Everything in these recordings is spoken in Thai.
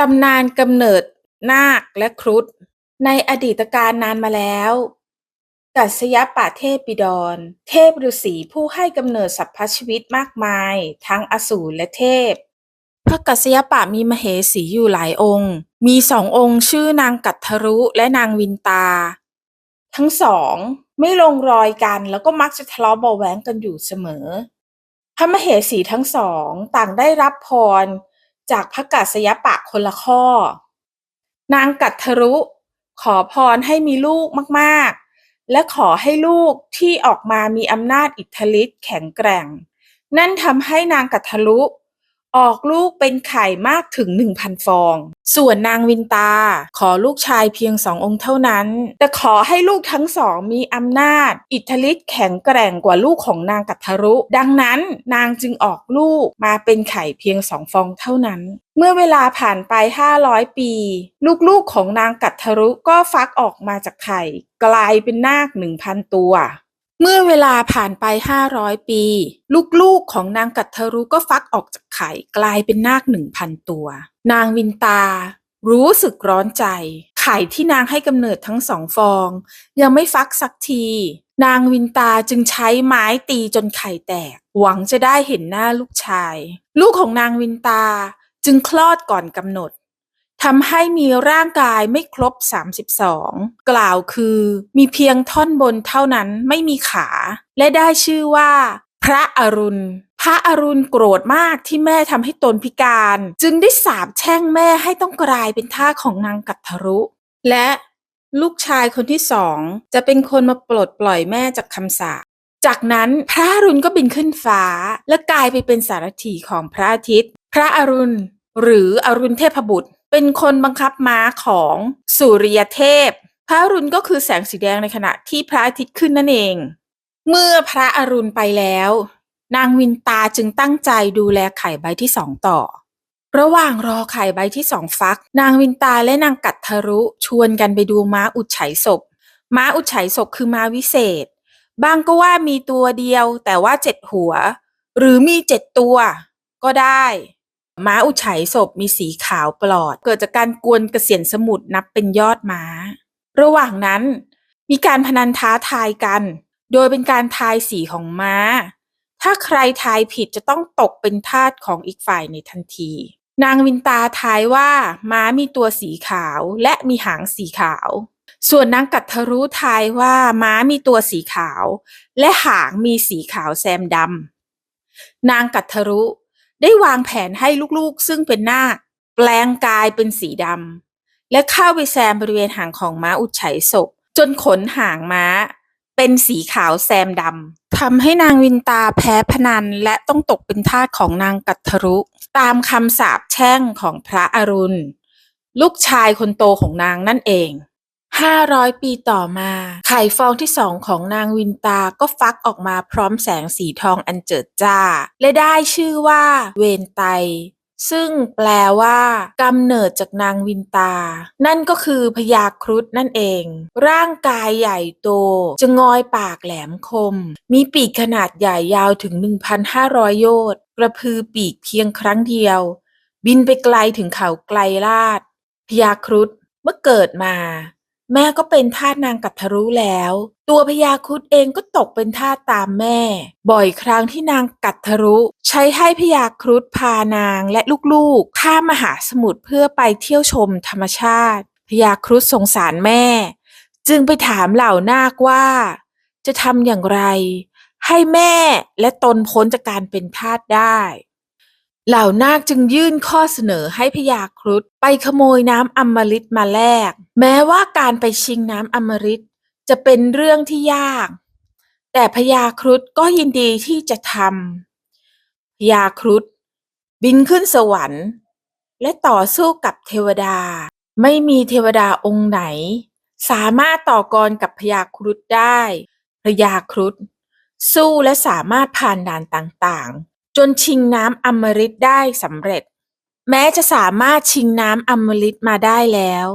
ตำนานกำเนิดนาคและครุฑในอดีตการนานมาแล้ว กัสยปะเทพปิฎรเทพฤาษีผู้ให้กำเนิดสรรพชีวิตมากมาย ทั้งอสูรและเทพ พระกัสยปะมีมเหสีอยู่หลายองค์ มีสององค์ชื่อนางกัตทรุและนางวินตา ทั้งสองไม่ลงรอยกันแล้วก็มักจะทะเลาะเบาะแว้งกันอยู่เสมอ พระมเหสีทั้งสองต่างได้รับพร จากพระกัสยปะคนละข้อ นางกัตทรุขอพรให้มีลูกมากๆ และขอให้ลูกที่ออกมามีอำนาจอิทธิฤทธิ์แข็งแกร่ง นั่นทำให้นางกัตทรุ ออกลูกเป็นไข่มากถึงหนึ่งพันฟอง ส่วนนางวินตา ขอลูกชายเพียงสององค์เท่านั้น แต่ขอให้ลูกทั้งสองมีอำนาจ อิทธิฤทธิ์แข็งแกร่งกว่าลูกของนางกัตทรุ ดังนั้นนางจึงออกลูกมาเป็นไข่เพียงสองฟองเท่านั้นเมื่อเวลาผ่านไป 500 ปี ลูกๆของนางกัตทรุก็ฟักออกมาจากไข่ กลายเป็นนาคหนึ่งพันตัว เมื่อเวลาผ่านไป500ปี ลูกๆของนางกัตทรุก็ฟักออกจากไข่กลายเป็นนาคหนึ่งพันตัว นางวินตา รู้สึกร้อนใจ ไข่ที่นางให้กำเนิดทั้งสองฟอง ยังไม่ฟักสักที นางวินตาจึงใช้ไม้ตีจนไข่แตก หวังจะได้เห็นหน้าลูกชาย ลูกของนางวินตาจึงคลอดก่อนกำหนด ทำให้มีร่างกายไม่ครบ 32 กล่าวคือมีเพียงท่อนบนเท่านั้นไม่มีขา และได้ชื่อว่า พระอรุณ พระอรุณโกรธมากที่แม่ทำให้ตนพิการ จึงได้สาปแช่งแม่ให้ต้องกลายเป็นท่าของนางกัตทรุ และลูกชายคนที่สองจะเป็นคนมาปลดปล่อยแม่จากคำสาปจากนั้นพระอรุณก็บินขึ้นฟ้า และกลายไปเป็นสารถีของพระอาทิตย์ พระอรุณ หรืออรุณเทพบุตร เป็นคนบังคับม้าของสุริยเทพ พระอรุณก็คือแสงสีแดงในขณะที่พระอาทิตย์ขึ้นนั่นเอง เมื่อพระอรุณไปแล้ว นางวินตาจึงตั้งใจดูแลไข่ใบที่สองต่อ ระหว่างรอไข่ใบที่สองฟัก นางวินตาและนางกัตทรุชวนกันไปดูม้าอุดไฉศพ ม้าอุดไฉศพคือม้าวิเศษบางก็ว่ามีตัวเดียวแต่ว่าเจ็ดหัว หรือมีเจ็ดตัวก็ได้ ม้าอุดไฉศพมีสีขาวปลอด เกิดจากการกวนเกษียณสมุทรนับเป็นยอดม้า ระหว่างนั้น มีการพนันท้าทายกัน โดยเป็นการทายสีของม้า ถ้าใครทายผิดจะต้องตกเป็นทาสของอีกฝ่ายในทันที นางวินตาทายว่าม้ามีตัวสีขาวและมีหางสีขาว ส่วนนางกัตทรุทายว่าม้ามีตัวสีขาว และหางมีสีขาวแซมดำนางกัตทรุ ได้วางแผนให้ลูกๆ ซึ่งเป็นนาคแปลงกายเป็นสีดำและเข้าไปแซมบริเวณหางของม้าอุดไฉศพ จนขนหางม้า เป็นสีขาวแซมดำทำให้นางวินตาแพ้พนันและต้องตกเป็นทาสของนางกัตทรุ ตามคำสาปแช่งของพระอรุณ ลูกชายคนโตของนางนั่นเอง ห้าร้อยปีต่อมา ไข่ฟองที่สองของนางวินตาก็ฟักออกมาพร้อมแสงสีทองอันเจิดจ้า และได้ชื่อว่า เวนไต ซึ่งแปลว่ากำเนิดจากนางวินตา นั่นก็คือพญาครุฑนั่นเอง ร่างกายใหญ่โต จะงอยปากแหลมคม มีปีกขนาดใหญ่ยาวถึง 1,500 โยชน์ กระพือปีกเพียงครั้งเดียว บินไปไกลถึงเขาไกลลาดพญาครุฑเมื่อเกิดมา แม่ก็เป็นทาสนางกัตทรุแล้ว ตัวพญาครุฑเองก็ตกเป็นทาสตามแม่ บ่อยครั้งที่นางกัตทรุ ใช้ให้พญาครุฑพานางและลูกๆ ข้ามมหาสมุทรเพื่อไปเที่ยวชมธรรมชาติ พญาครุฑสงสารแม่ จึงไปถามเหล่านาคว่า จะทำอย่างไร ให้แม่และตนพ้นจากการเป็นทาสได้ เหล่านาคจึงยื่นข้อเสนอให้พญาครุฑไปขโมยน้ำอมฤตมาแลก แม้ว่าการไปชิงน้ำอมฤตจะเป็นเรื่องที่ยาก แต่พญาครุฑก็ยินดีที่จะทำพญาครุฑบินขึ้นสวรรค์ และต่อสู้กับเทวดา ไม่มีเทวดาองค์ไหน สามารถต่อกรกับพญาครุฑได้พญาครุฑสู้และสามารถผ่านด่านต่าง จนชิงน้ำอมฤตได้สำเร็จ แม้จะสามารถชิงน้ำอมฤตมาได้แล้ว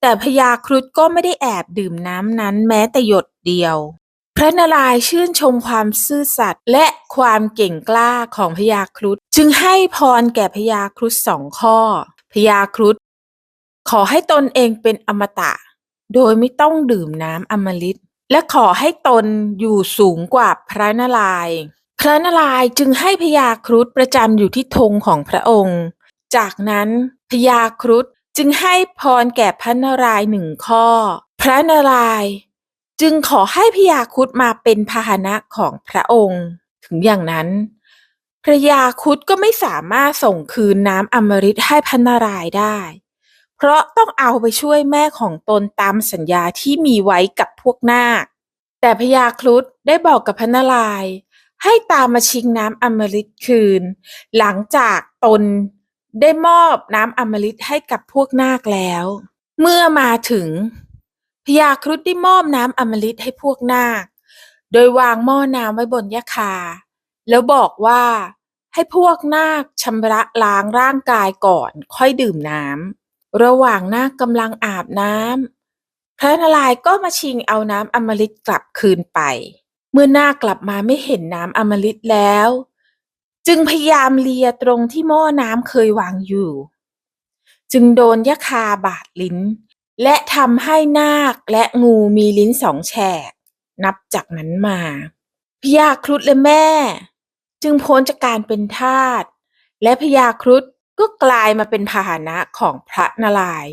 แต่พญาครุฑก็ไม่ได้แอบดื่มน้ำนั้นแม้แต่หยดเดียว พระนารายณ์ชื่นชมความซื่อสัตย์และความเก่งกล้าของพญาครุฑจึงให้พรแก่พญาครุฑสองข้อพญาครุฑขอให้ตนเองเป็นอมตะ โดยไม่ต้องดื่มน้ำอมฤตและขอให้ตนอยู่สูงกว่าพระนารายณ์ พระนารายณ์จึงให้พญาครุฑประจำอยู่ที่ธงของพระองค์ จากนั้นพญาครุฑจึงให้พรแก่พระนารายณ์หนึ่งข้อ พระนารายณ์จึงขอให้พญาครุฑมาเป็นพาหนะของพระองค์ ถึงอย่างนั้นพระยาครุฑก็ไม่สามารถส่งคืนน้ำอมฤตให้พระนารายณ์ได้ เพราะต้องเอาไปช่วยแม่ของตนตามสัญญาที่มีไว้กับพวกนาคแต่พญาครุฑได้บอกกับพระนารายณ์ ให้ตามมาชิงน้ำอมฤตคืน หลังจากตนได้มอบน้ำอมฤตให้กับพวกนาคแล้ว เมื่อมาถึงพญาครุฑได้มอบน้ำอมฤตให้พวกนาค โดยวางหม้อน้ำไว้บนยะคา แล้วบอกว่าให้พวกนาคชำระล้างร่างกายก่อนค่อยดื่มน้ำระหว่างนาคกำลังอาบน้ำพระนารายณ์ก็มาชิงเอาน้ำอมฤตกลับคืนไป เมื่อนากลับมาไม่เห็นน้ำอมฤตแล้ว จึงพยายามเลียตรงที่หม้อน้ำเคยวางอยู่ จึงโดนยะคาบาดลิ้น และทำให้นาคและงูมีลิ้นสองแฉก นับจากนั้นมาพญาครุฑและแม่ จึงพ้นจากการเป็นทาสและพญาครุฑก็กลายมาเป็นพาหนะของพระนารายณ์